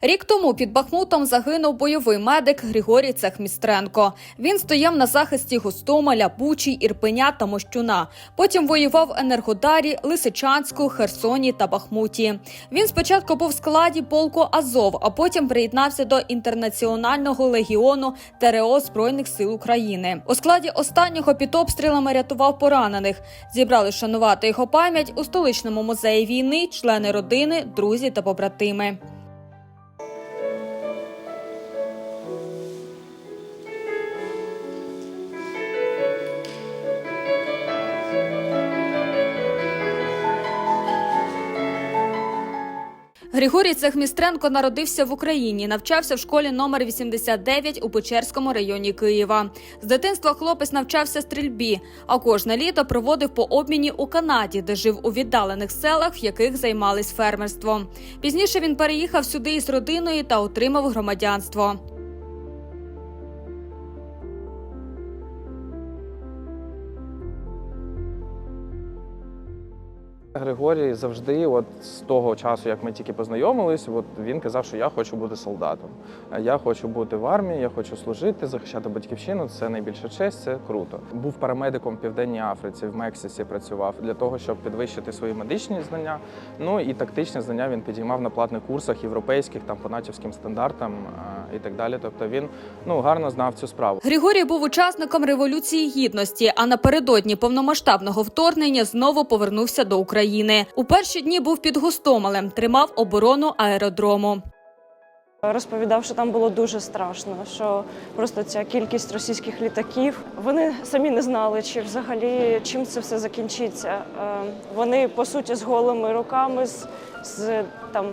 Рік тому під Бахмутом загинув бойовий медик Григорій Цехмістренко. Він стояв на захисті Гостомеля, Бучі, Ірпеня та Мощуна. Потім воював в Енергодарі, Лисичанську, Херсоні та Бахмуті. Він спочатку був в складі полку Азов, а потім приєднався до інтернаціонального легіону ТРО Збройних сил України. У складі останнього під обстрілами рятував поранених. Зібрали шанувати його пам'ять у столичному музеї війни, члени родини, друзі та побратими. Григорій Цехмістренко народився в Україні, навчався в школі номер 89 у Печерському районі Києва. З дитинства хлопець навчався стрільбі, а кожне літо проводив по обміні у Канаді, де жив у віддалених селах, в яких займались фермерством. Пізніше він переїхав сюди із родиною та отримав громадянство. Григорій завжди, от з того часу, як ми тільки познайомились, от він казав, що я хочу бути солдатом. Я хочу бути в армії, я хочу служити, захищати батьківщину. Це найбільша честь, це круто. Був парамедиком в Південній Африці, в Мексиці працював для того, щоб підвищити свої медичні знання. Ну і тактичні знання він підіймав на платних курсах європейських, там по натівським стандартам і так далі. Тобто він ну гарно знав цю справу. Григорій був учасником революції гідності, а напередодні повномасштабного вторгнення знову повернувся до України. У перші дні був під Гостомелем, тримав оборону аеродрому. Розповідав, що там було дуже страшно, що просто ця кількість російських літаків. Вони самі не знали, чи взагалі чим це все закінчиться. Е, Вони по суті з голими руками, з, з там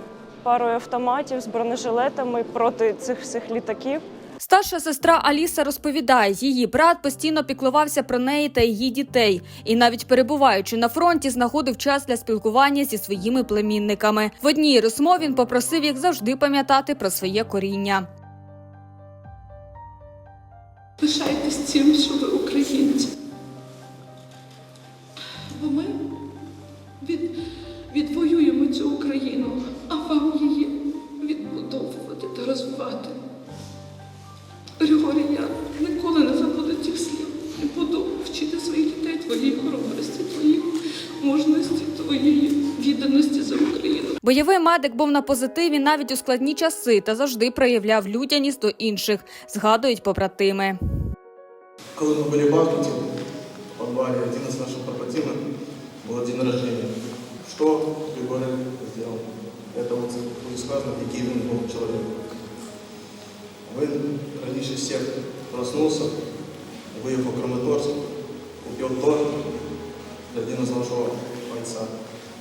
парою автоматів, з бронежилетами проти цих всіх літаків. Старша сестра Аліса розповідає, її брат постійно піклувався про неї та її дітей, і навіть перебуваючи на фронті, знаходив час для спілкування зі своїми племінниками. В одній розмові він попросив їх завжди пам'ятати про своє коріння. Пишайтесь цим, що ви українці. Твоїй хоробрості, твоїй мужності, твоєї відданості за Україну. Бойовий медик був на позитиві навіть у складні часи та завжди проявляв людяність до інших, згадують побратими. Коли ми були в Бахмуте, в подвале, один из наших побратимов был день рождения. Что Григорий сделал? Это вот будет сказано, який він був чоловік. Він раніше всех проснулся, виїхав в Краматорск, купив торт для Дина нашего бойца,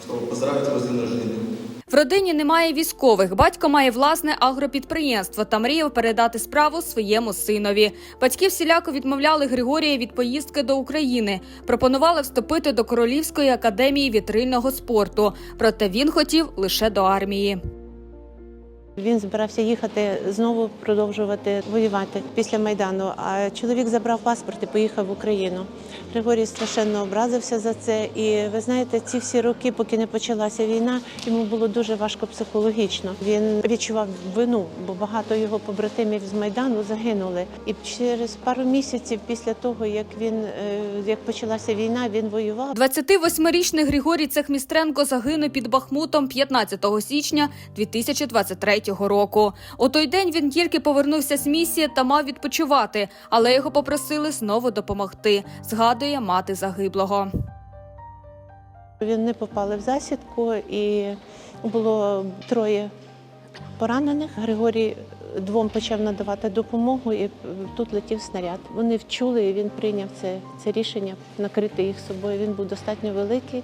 чтобы поздравить его с днем рождения. В родині немає військових. Батько має власне агропідприємство та мріяв передати справу своєму синові. Батьки всіляко відмовляли Григорія від поїздки до України. Пропонували вступити до Королівської академії вітрильного спорту. Проте він хотів лише до армії. Він збирався їхати знову продовжувати воювати після майдану. А чоловік забрав паспорт і поїхав в Україну. Григорій страшенно образився за це. І ви знаєте, ці всі роки, поки не почалася війна, йому було дуже важко психологічно. Він відчував вину, бо багато його побратимів з майдану загинули. І через пару місяців після того, як він е, як почалася війна, він воював. 28-річний Григорій Цехмістренко загинув під Бахмутом 15 січня 2023 року. У той день він тільки повернувся з місії та мав відпочивати, але його попросили знову допомогти. Згадує мати загиблого. Він не попали в засідку, і було троє поранених. Григорій двом почав надавати допомогу, і тут летів снаряд. Вони вчули, і він прийняв це, це рішення накрити їх собою. Він був достатньо великий,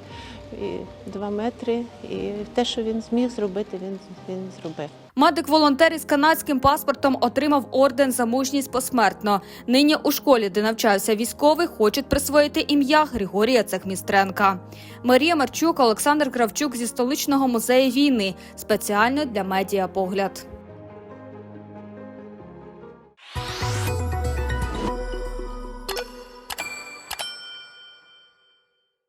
два метри. І те, що він зміг зробити, він, він зробив. Медик-волонтер із канадським паспортом отримав орден за мужність посмертно. Нині у школі, де навчався військовий, хочуть присвоїти ім'я Григорія Цехмістренка. Марія Марчук, Олександр Кравчук зі столичного музею війни спеціально для медіа погляд.